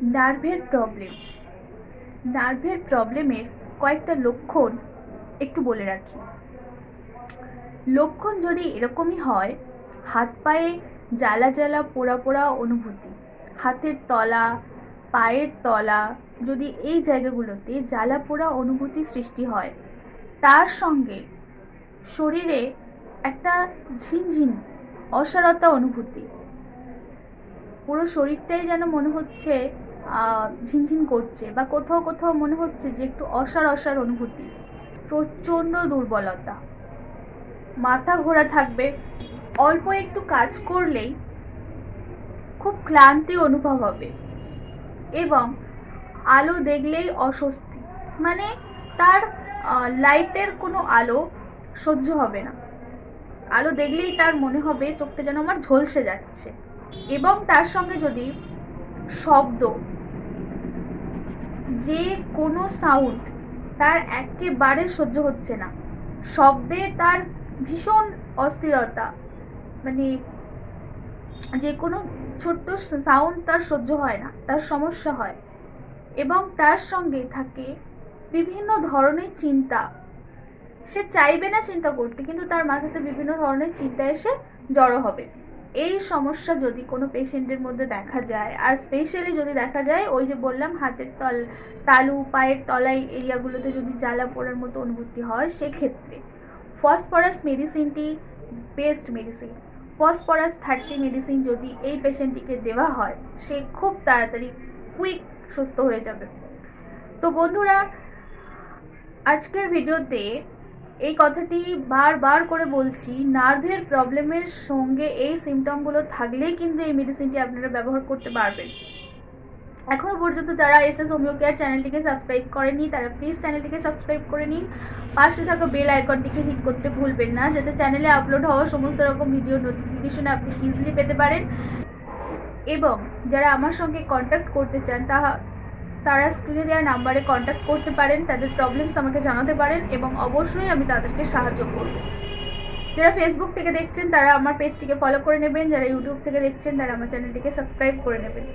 নার্ভের প্রবলেম নার্ভের প্রবলেমের কয়েকটা লক্ষণ একটু বলে রাখি। লক্ষণ যদি এরকমই হয়, হাত পায়ে জ্বালা জ্বালা পোড়া পোড়া অনুভূতি, হাতের তলা, পায়ের তলা যদি এই জায়গাগুলোতে জ্বালা পোড়া অনুভূতি সৃষ্টি হয়, তার সঙ্গে শরীরে একটা ঝিনঝিন অসারতা অনুভূতি। পুরো শরীরটাই যেন মনে হচ্ছে ঝিনঝিন করছে বা কোথাও কোথাও মনে হচ্ছে যে একটু অসার অসার অনুভূতি, প্রচণ্ড দুর্বলতা। মাথা ঘোরা থাকবে, অল্প একটু কাজ করলেই খুব ক্লান্তি অনুভব হবে এবং আলো দেখলেই অস্বস্তি। মানে তার লাইটের কোনো আলো সহ্য হবে না। আলো দেখলেই তার মনে হবে চোখটা যেন আমার ঝলসে যাচ্ছে। এবং তার সঙ্গে যদি শব্দ। যে কোনো সাউন্ড তার একেবারে সহ্য হচ্ছে না। শব্দে তার ভীষণ অস্থিরতা। মানে যে কোনো ছোট্ট সাউন্ড তার সহ্য হয় না, তার সমস্যা হয়। এবং তার সঙ্গে থাকে বিভিন্ন ধরনের চিন্তা। সে চাইবে না চিন্তা করতে, কিন্তু তার মাথাতে বিভিন্ন ধরনের চিন্তা এসে জড়ো হবে। এই সমস্যা যদি কোনো পেশেন্টের মধ্যে দেখা যায়, আর স্পেশালি যদি দেখা যায়, ওই যে বললাম হাতের তল, তালু, পায়ের তলায় এরিয়াগুলোতে যদি জ্বালা পোড়ার মতো অনুভূতি হয়, সেক্ষেত্রে ফসফরাস মেডিসিনটি best medicine phosphorus thirty medicine যদি এই পেশেন্টটিকে দেওয়া হয়, সে খুব তাড়াতাড়ি কুইক সুস্থ হয়ে যাবে। তো বন্ধুরা, আজকের ভিডিওতে এই কথাটি বারবার করে বলছি নার্ভের প্রবলেমের সঙ্গে এই সিমটমগুলো থাকলেই কিন্তু এই মেডিসিনটি আপনারা ব্যবহার করতে পারবেন। এখনও পর্যন্ত যারা এস এস হোমিও কেয়ার চ্যানেলটিকে সাবস্ক্রাইব করেনি তারা প্লিজ চ্যানেলটিকে সাবস্ক্রাইব করে নিন। পাশে থাকা বেল আইকনটিকে হিট করতে ভুলবেন না, যাতে চ্যানেলে আপলোড হওয়া সমস্ত রকম ভিডিও নোটিফিকেশন আপনি ইজিলি পেতে পারেন। এবং যারা আমার সঙ্গে কন্ট্যাক্ট করতে চান তা তারা স্ক্রিনে দেওয়া নাম্বারে কন্ট্যাক্ট করতে পারেন, তাদের প্রবলেমস আমাকে জানাতে পারেন এবং অবশ্যই আমি তাদেরকে সাহায্য করব। যারা ফেসবুক থেকে দেখছেন, তারা আমার পেজটিকে ফলো করে নেবেন। যারা ইউটিউব থেকে দেখছেন, তারা আমার চ্যানেলটিকে সাবস্ক্রাইব করে নেবেন।